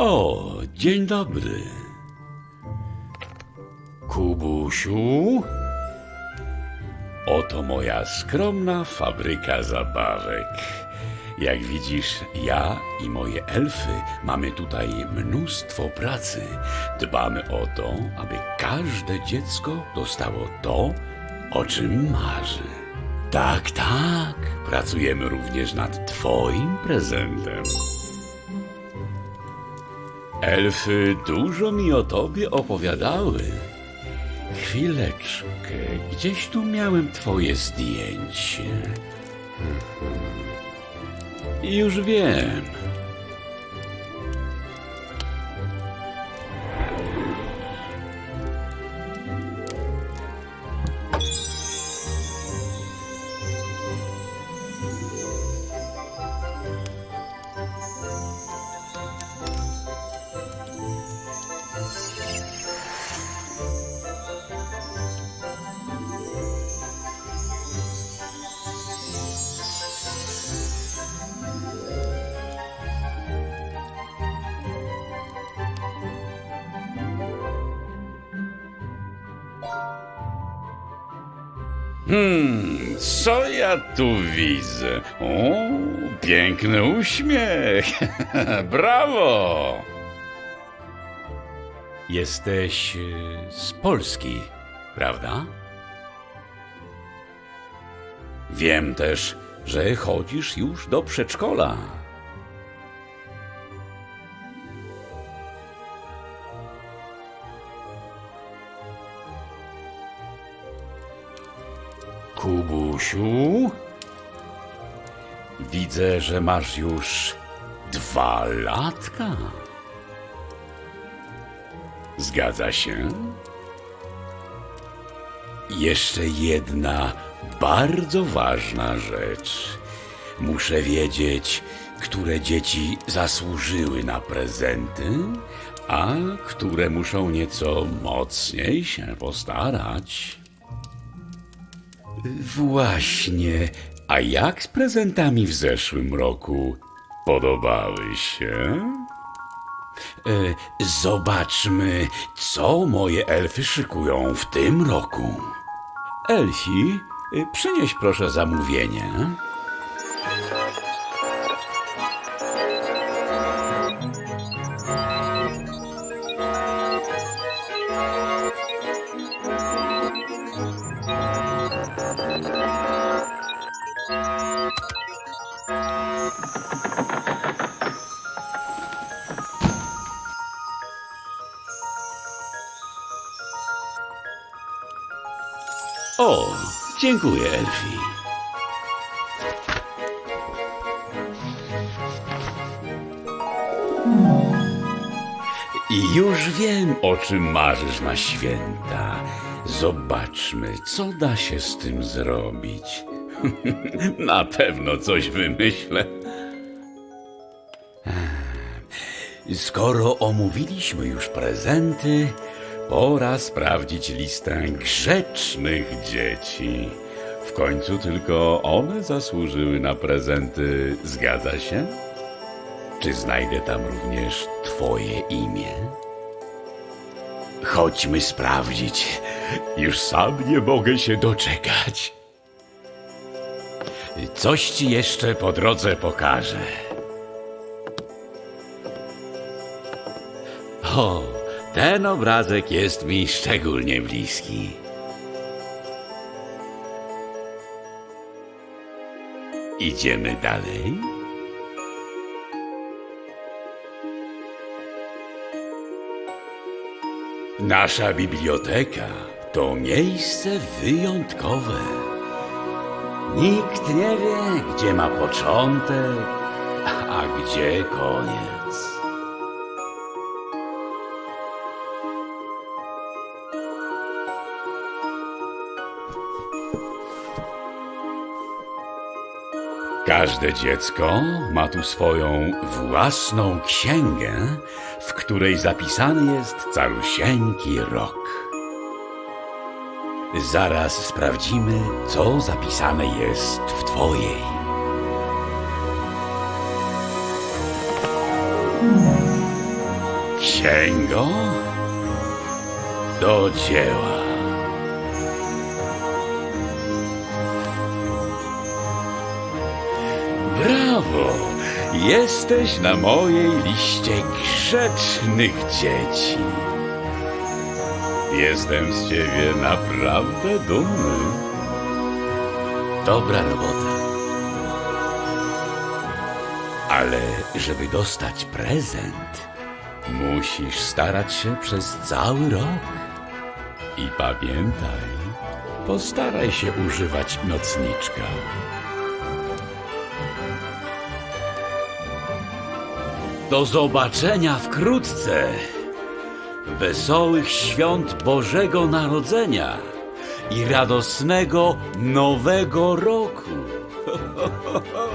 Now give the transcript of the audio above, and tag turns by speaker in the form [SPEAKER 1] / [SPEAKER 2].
[SPEAKER 1] O, dzień dobry. Kubusiu, oto moja skromna fabryka zabawek. Jak widzisz, ja i moje elfy mamy tutaj mnóstwo pracy. Dbamy o to, aby każde dziecko dostało to, o czym marzy. Tak, tak, pracujemy również nad Twoim prezentem. Elfy dużo mi o tobie opowiadały. Chwileczkę, gdzieś tu miałem twoje zdjęcie. Mhm. Już wiem. Hmm, co ja tu widzę? O, piękny uśmiech. Brawo! Jesteś y, z Polski, prawda? Wiem też, że chodzisz już do przedszkola. Kubusiu, widzę, że masz już dwa latka. Zgadza się? Jeszcze jedna bardzo ważna rzecz. Muszę wiedzieć, które dzieci zasłużyły na prezenty, a które muszą nieco mocniej się postarać. Właśnie. A jak z prezentami w zeszłym roku? Podobały się? E, zobaczmy, co moje elfy szykują w tym roku. Elfi, e, przynieś proszę zamówienie. O, dziękuję, Elfi. I już wiem, o czym marzysz na święta. Zobaczmy, co da się z tym zrobić. na pewno coś wymyślę. Skoro omówiliśmy już prezenty, pora sprawdzić listę grzecznych dzieci. W końcu tylko one zasłużyły na prezenty, zgadza się? Czy znajdę tam również Twoje imię? Chodźmy sprawdzić. Już sam nie mogę się doczekać. Coś ci jeszcze po drodze pokażę. O, ten obrazek jest mi szczególnie bliski. Idziemy dalej. Nasza biblioteka to miejsce wyjątkowe. Nikt nie wie, gdzie ma początek, a gdzie koniec. Każde dziecko ma tu swoją własną księgę, w której zapisany jest calusieńki rok. Zaraz sprawdzimy, co zapisane jest w Twojej. Księgo? Do dzieła. Brawo! Jesteś na mojej liście grzecznych dzieci. Jestem z ciebie naprawdę dumny. Dobra robota. Ale żeby dostać prezent, musisz starać się przez cały rok. I pamiętaj, postaraj się używać nocniczka. Do zobaczenia wkrótce. Wesołych świąt Bożego Narodzenia i radosnego Nowego Roku.